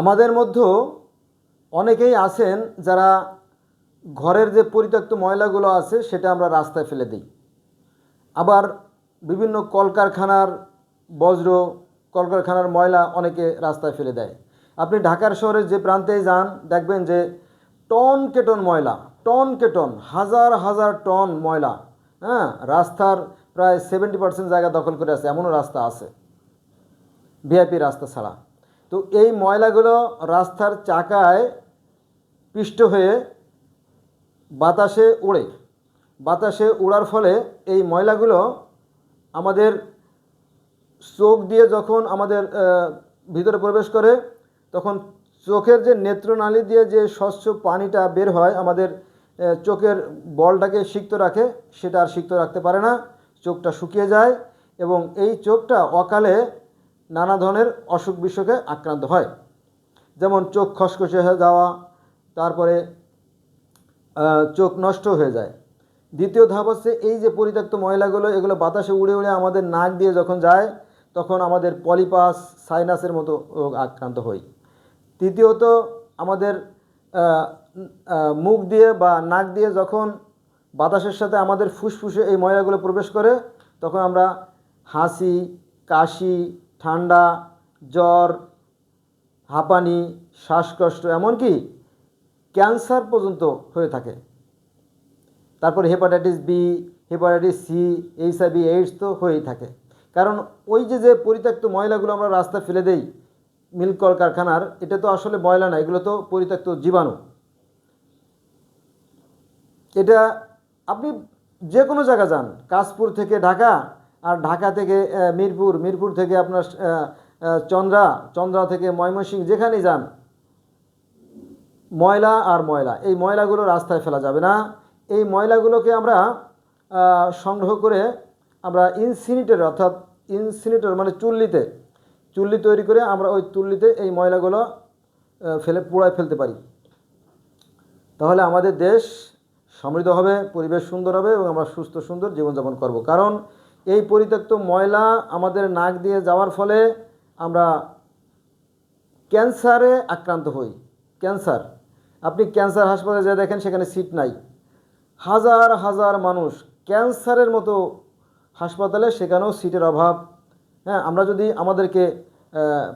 আমাদের মধ্যেও অনেকেই আছেন যারা ঘরের যে পরিত্যক্ত ময়লাগুলো আছে সেটা আমরা রাস্তায় ফেলে দিই। আবার বিভিন্ন কলকারখানার বজ্র, কলকারখানার ময়লা অনেকে রাস্তায় ফেলে দেয়। আপনি ঢাকার শহরের যে প্রান্তেই যান, দেখবেন যে টন কে টন ময়লা, টন কেটন হাজার হাজার টন ময়লা হ্যাঁ রাস্তার প্রায় সেভেন্টি পার্সেন্ট জায়গা দখল করে আছে, এমনও রাস্তা আছে। ভিআইপি রাস্তা ছাড়া। তো এই ময়লাগুলো রাস্তার চাকায় পিষ্ট হয়ে বাতাসে ওড়ে বাতাসে ওড়ার ফলে এই ময়লাগুলো আমাদের চোখ দিয়ে যখন আমাদের ভিতরে প্রবেশ করে, তখন চোখের যে নেত্রনালী দিয়ে যে স্বচ্ছ পানিটা বের হয়, আমাদের চোখের বলটাকে সিক্ত রাখে, সেটা আর সিক্ত রাখতে পারে না, চোখটা শুকিয়ে যায় এবং এই চোখটা অকালে নানা ধরনের অসুখ বিসুখে আক্রান্ত হয়। যেমন চোখ খসখসে হয়ে যাওয়া, তারপরে চোখ নষ্ট হয়ে যায়। দ্বিতীয় ধাপ হচ্ছে এই যে পরিত্যক্ত ময়লাগুলো এগুলো বাতাসে উড়ে উড়ে আমাদের নাক দিয়ে যখন যায়, তখন আমাদের পলিপাস, সাইনাসের মতো রোগ আক্রান্ত হই। তৃতীয়ত আমাদের মুখ দিয়ে বা নাক দিয়ে যখন বাতাসের সাথে আমাদের ফুসফুসে এই ময়লাগুলো প্রবেশ করে, তখন আমরা হাসি, কাশি ঠান্ডা, জ্বর, হাঁপানি, শ্বাসকষ্ট, এমনকি ক্যান্সার পর্যন্ত হয়ে থাকে। তারপর hepatitis B, hepatitis C HIV AIDS তো হয়েই থাকে। কারণ ওই যে যে পরিত্যক্ত ময়লাগুলো আমরা রাস্তায় ফেলে দেই মিল্ক কলকারখানার, এটা তো আসলে ময়লা না, এগুলো তো পরিত্যক্ত জীবাণু। এটা আপনি যে কোনো জায়গা যান, কাশপুর থেকে ঢাকা আর ঢাকা থেকে মিরপুর মিরপুর থেকে আপনার চন্দ্রা চন্দ্রা থেকে ময়মনসিংহ, যেখানেই যান, ময়লা আর ময়লা, এই ময়লাগুলো রাস্তায় ফেলা যাবে না। এই ময়লাগুলোকে আমরা সংগ্রহ করে আমরা ইনসিনিটর অর্থাৎ ইনসিনিটর মানে চুল্লিতে, চুল্লি তৈরি করে আমরা ওই চুল্লিতে এই ময়লাগুলো ফেলে, পোড়ায় ফেলতে পারি। তাহলে আমাদের দেশ সমৃদ্ধ হবে, পরিবেশ সুন্দর হবে এবং আমরা সুস্থ, সুন্দর জীবনযাপন করব। কারণ এই পরিত্যক্ত ময়লা আমাদের নাক দিয়ে যাওয়ার ফলে আমরা ক্যান্সারে আক্রান্ত হই। ক্যান্সার। আপনি ক্যান্সার হাসপাতালে যা দেখেন সেখানে সিট নাই। হাজার হাজার মানুষ ক্যান্সারের মতো হাসপাতালে সেখানেও সিটের অভাব। হ্যাঁ আমরা যদি আমাদেরকে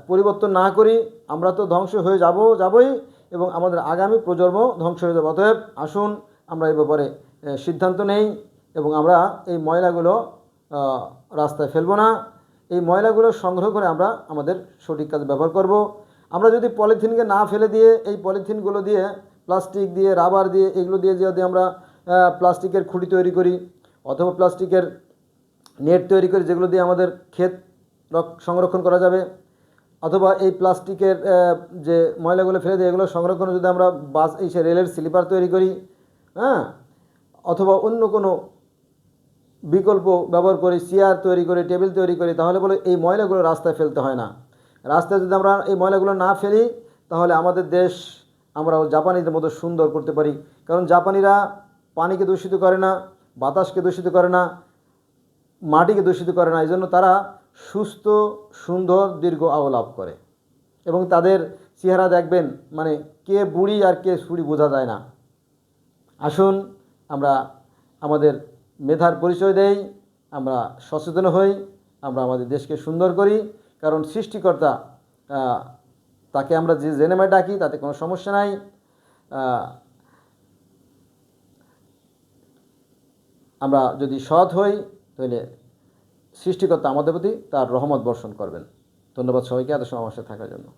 পরিবর্তন না করি, আমরা তো ধ্বংস হয়ে যাব, যাবই এবং আমাদের আগামী প্রজন্ম ধ্বংস হয়ে যাবে। অতএব আসুন, আমরা এই ব্যাপারে সিদ্ধান্ত নেই এবং আমরা এই ময়লাগুলো রাস্তায় ফেলব না। এই ময়লাগুলো সংগ্রহ করে আমরা আমাদের সঠিক কাজে ব্যবহার করব। আমরা যদি পলিথিনকে না ফেলে দিয়ে এই পলিথিনগুলো দিয়ে, প্লাস্টিক দিয়ে, রাবার দিয়ে, এগুলো দিয়ে যদি আমরা প্লাস্টিকের খুঁটি তৈরি করি অথবা প্লাস্টিকের নেট তৈরি করি, যেগুলো দিয়ে আমাদের ক্ষেত রক- সংরক্ষণ করা যাবে, অথবা এই প্লাস্টিকের যে ময়লাগুলো ফেলে দিয়ে এগুলো সংরক্ষণে যদি আমরা বাস, এই সে রেলের স্লিপার তৈরি করি হ্যাঁ অথবা অন্য কোনো বিকল্প ব্যবহার করি চেয়ার তৈরি করি টেবিল তৈরি করি, তাহলে বলে এই ময়লাগুলো রাস্তায় ফেলতে হয় না। রাস্তায় যদি আমরা এই ময়লাগুলো না ফেলি, তাহলে আমাদের দেশ, আমরা জাপানিদের মতো সুন্দর করতে পারি। কারণ জাপানিরা পানিকে দূষিত করে না, বাতাসকে দূষিত করে না, মাটিকে দূষিত করে না এই জন্য তারা সুস্থ, সুন্দর, দীর্ঘ আয়ু লাভ করে। এবং তাদের চেহারা দেখবেন মানে কে বুড়ি আর কে সুড়ি বোঝা যায় না। আসুন, আমরা আমাদের মেধার পরিচয় দেই, আমরা সচেতন হই, আমরা আমাদের দেশকে সুন্দর করি। কারণ সৃষ্টিকর্তা তাকে আমরা যে জেনেমে ডাকি, তাতে কোনো সমস্যা নাই। আমরা যদি সৎ হই, তাহলে সৃষ্টিকর্তা আমাদের প্রতি তার রহমত বর্ষণ করবেন। ধন্যবাদ সবাইকে, এত সাথে থাকার জন্য।